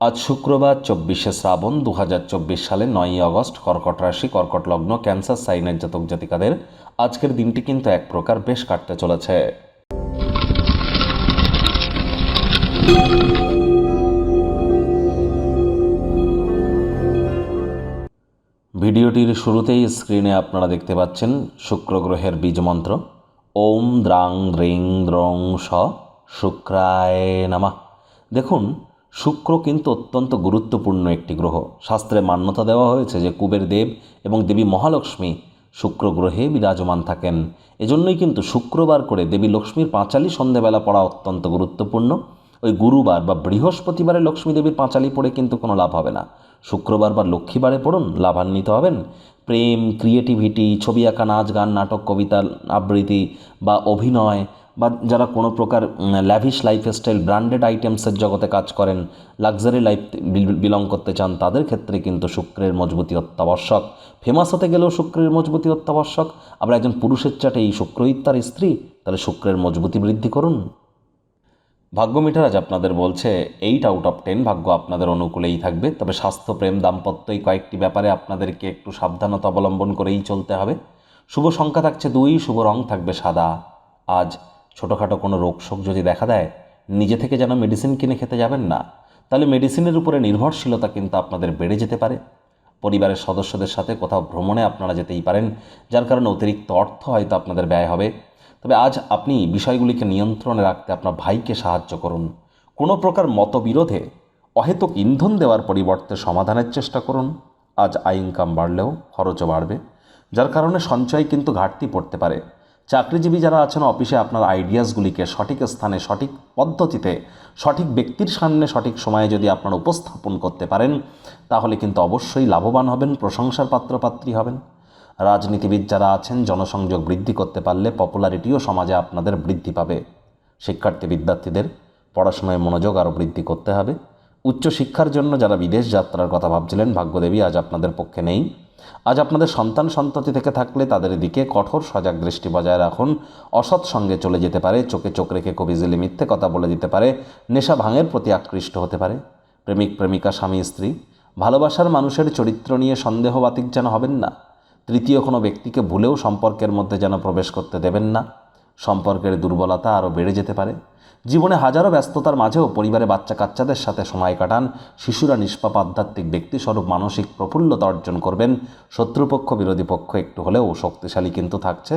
আজ শুক্রবার চব্বিশে শ্রাবণ দু হাজার চব্বিশ সালে নয়ই আগস্ট কর্কট রাশি, কর্কট লগ্ন, ক্যান্সার, সাইনের জাতক জাতিকাদের আজকের দিনটি কিন্তু এক প্রকার বেশ কাটতে চলেছে। ভিডিওটির শুরুতেই স্ক্রিনে আপনারা দেখতে পাচ্ছেন শুক্র গ্রহের বীজ মন্ত্র ওম দ্রাং দ্রিং দ্রং স শুক্রায় নামা। দেখুন শুক্র কিন্তু অত্যন্ত গুরুত্বপূর্ণ একটি গ্রহ। শাস্ত্রে মান্যতা দেওয়া হয়েছে যে কুবের দেব এবং দেবী মহালক্ষ্মী শুক্র গ্রহে বিরাজমান থাকেন। এজন্যই কিন্তু শুক্রবার করে দেবী লক্ষ্মীর পাঁচালি সন্ধেবেলা পড়া অত্যন্ত গুরুত্বপূর্ণ। ওই গুরুবার বা বৃহস্পতিবারে লক্ষ্মী দেবীর পাঁচালি পড়ে কিন্তু কোনো লাভ হবে না। শুক্রবার বা লক্ষ্মীবারে পড়ুন, লাভান্বিত হবেন। প্রেম, ক্রিয়েটিভিটি, ছবি আঁকা, নাচ গান, নাটক, কবিতা, আবৃত্তি বা অভিনয় বা যারা কোনো প্রকার ল্যাভিশ লাইফস্টাইল ব্র্যান্ডেড আইটেমসের জগতে কাজ করেন লাক্সারি লাইফ বিলং করতে চান, তাদের ক্ষেত্রে কিন্তু শুক্রের মজবুতি অত্যাবশ্যক। ফেমাস হতে গেলেও শুক্রের মজবুতি অত্যাবশ্যক। আবার একজন পুরুষের চাটে এই শুক্রই তার স্ত্রী, তাহলে শুক্রের মজবুতি বৃদ্ধি করুন। ভাগ্য আজ আপনাদের বলছে এইট আউট অফ টেন ভাগ্য আপনাদের অনুকূলেই থাকবে, তবে স্বাস্থ্য, প্রেম, দাম্পত্য এই কয়েকটি ব্যাপারে আপনাদেরকে একটু সাবধানতা অবলম্বন করেই চলতে হবে। শুভ সংখ্যা থাকছে দুই, শুভ রং থাকবে সাদা। আজ ছোটোখাটো কোনো রোগ শোক যদি দেখা দেয়, নিজে থেকে যেন মেডিসিন কিনে খেতে যাবেন না, তাহলে মেডিসিনের উপরে নির্ভরশীলতা কিন্তু আপনাদের বেড়ে যেতে পারে। পরিবারের সদস্যদের সাথে কোথাও ভ্রমণে আপনারা যেতেই পারেন, যার কারণে অতিরিক্ত অর্থ হয়তো আপনাদের ব্যয় হবে। তবে আজ আপনি বিষয়গুলিকে নিয়ন্ত্রণে রাখতে আপনার ভাইকে সাহায্য করুন। কোনো প্রকার মতবিরোধে অহেতুক ইন্ধন দেওয়ার পরিবর্তে সমাধানের চেষ্টা করুন। আজ আয় ইনকাম বাড়লেও খরচও বাড়বে, যার কারণে সঞ্চয় কিন্তু ঘাটতি পড়তে পারে। চাকরিজীবী যারা আছেন, অফিসে আপনার আইডিয়াসগুলিকে সঠিক স্থানে, সঠিক পদ্ধতিতে, সঠিক ব্যক্তির সামনে, সঠিক সময়ে যদি আপনারা উপস্থাপন করতে পারেন, তাহলে কিন্তু অবশ্যই লাভবান হবেন, প্রশংসার পাত্রপাত্রী হবেন। রাজনীতিবিদ যারা আছেন, জনসংযোগ বৃদ্ধি করতে পারলে পপুলারিটিও সমাজে আপনাদের বৃদ্ধি পাবে। শিক্ষার্থী বিদ্যার্থীদের পড়াশোনায় মনোযোগ আরও বৃদ্ধি করতে হবে। উচ্চশিক্ষার জন্য যারা বিদেশ যাত্রার কথা ভাবছিলেন, ভাগ্যদেবী আজ আপনাদের পক্ষে নেই। আজ আপনাদের সন্তান সন্ততি থেকে থাকলে তাদের দিকে কঠোর সজাগ দৃষ্টি বজায় রাখুন। অসৎ সঙ্গে চলে যেতে পারে, চোখে চোখ রেখে কবিজিলি মিথ্যে কথা বলে দিতে পারে, নেশা ভাঙের প্রতি আকৃষ্ট হতে পারে। প্রেমিক, প্রেমিকা, স্বামী, স্ত্রী, ভালোবাসার মানুষের চরিত্র নিয়ে সন্দেহবাতিক যেন হবেন না। তৃতীয় কোনো ব্যক্তিকে ভুলেও সম্পর্কের মধ্যে যেন প্রবেশ করতে দেবেন না। সম্পর্কের দুর্বলতা আরও বেড়ে যেতে পারে। জীবনে হাজারো ব্যস্ততার মাঝেও পরিবারে বাচ্চা কাচ্চাদের সাথে সময় কাটান। শিশুরা নিষ্পাপ, আধ্যাত্মিক ব্যক্তিস্বরূপ মানসিক প্রফুল্লতা অর্জন করবেন। শত্রুপক্ষ, বিরোধী পক্ষ একটু হলেও শক্তিশালী কিন্তু থাকছে।